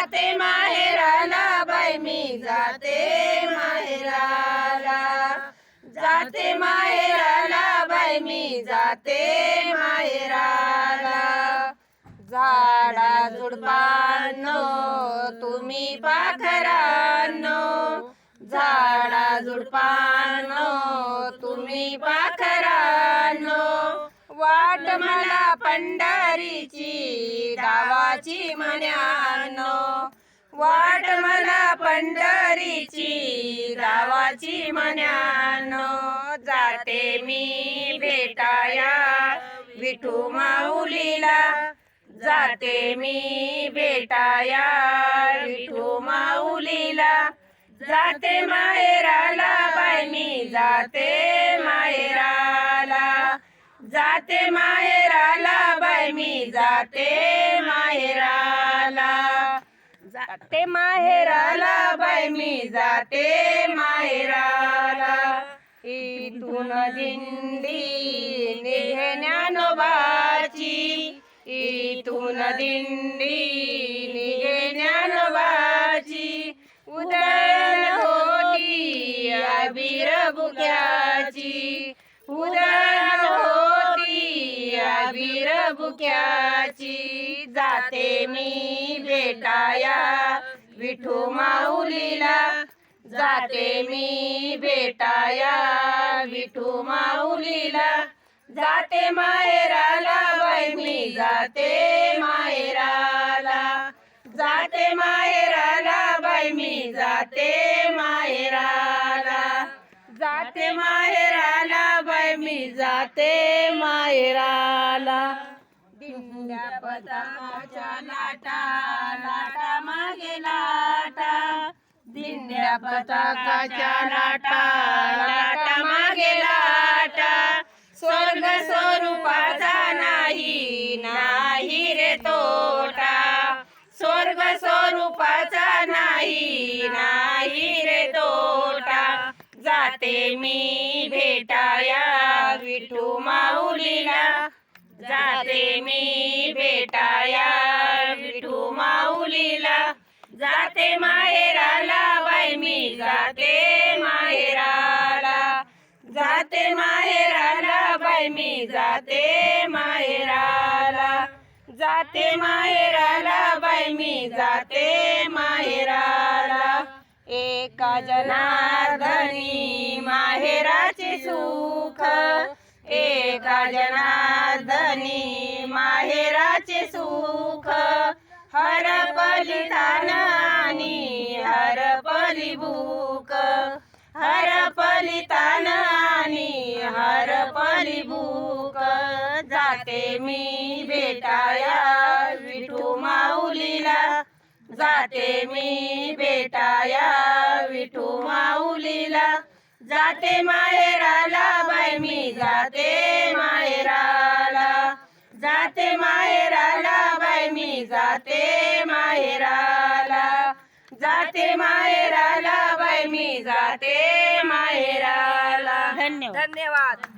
जाते माहेराला बाई मी जाते माहेराला. जाते माहेराला बाई मी जाते माहेराला. झाडा झुडपांनो तुम्ही पाखरांनो. झाडा झुडपांनो तुम्ही पाखरांनो. वाट मला पंढरीची गावाची म्हण्यानो वाट मला पंढरीची गावाची म्हण्यानो जाते मी भेटाया विठू माऊलीला. जाते मी भेटाया विठू माऊलीला. जाते माहेराला बाय मी जाते माहेराला जाते माहेराला मी जाते माहेराला. जाते माहेराला बाय मी जाते माहेराला. इथून दिंडी निघे ज्ञानोबाची इथून दिंडी निघे ज्ञानोबाची उदयन होती अबीर बुक्याची उदय वीरभुक्याची जाते मी भेटाया. विठू माऊलीला जाते मी भेटाया. विठू माऊलीला जाते माहेराला. बाई मी जाते माहेराला. जाते माहेराला. बाई मी जाते माहेराला. जाते माहेराला. बाई मी जाते माहेराला. दिंड्या पताकाच्या लाटा लाटा मागे लाटा. दिंड्या पताकाच्या लाटा लाटा मागे लाटा. स्वर्ग स्वरूपाचा नाही नाही रे तोटा. स्वर्ग स्वरूपाचा नाही नाही रे तोटा. जाते मी माऊलीला जाते माहेराला बाई मी जाते माहेराला. जाते माहेराला बाई मी जाते माहेराला. जाते माहेराला बाई मी जाते माहेराला. एका जनार्दनी माहेराचे सुख. एका जनार्दनी माहेराचे सुख. पलितान आणि हर भूक आणि भूक जाते मी बेटाया विठू माऊलीला। जाते मी बेटाया विठू माऊलीला। जाते माहेराला बाई मी जाते मायरा मी जाते माहेराला. जाते माहेराला बाई मी जाते माहेराला. धन्यवाद. धन्यवाद.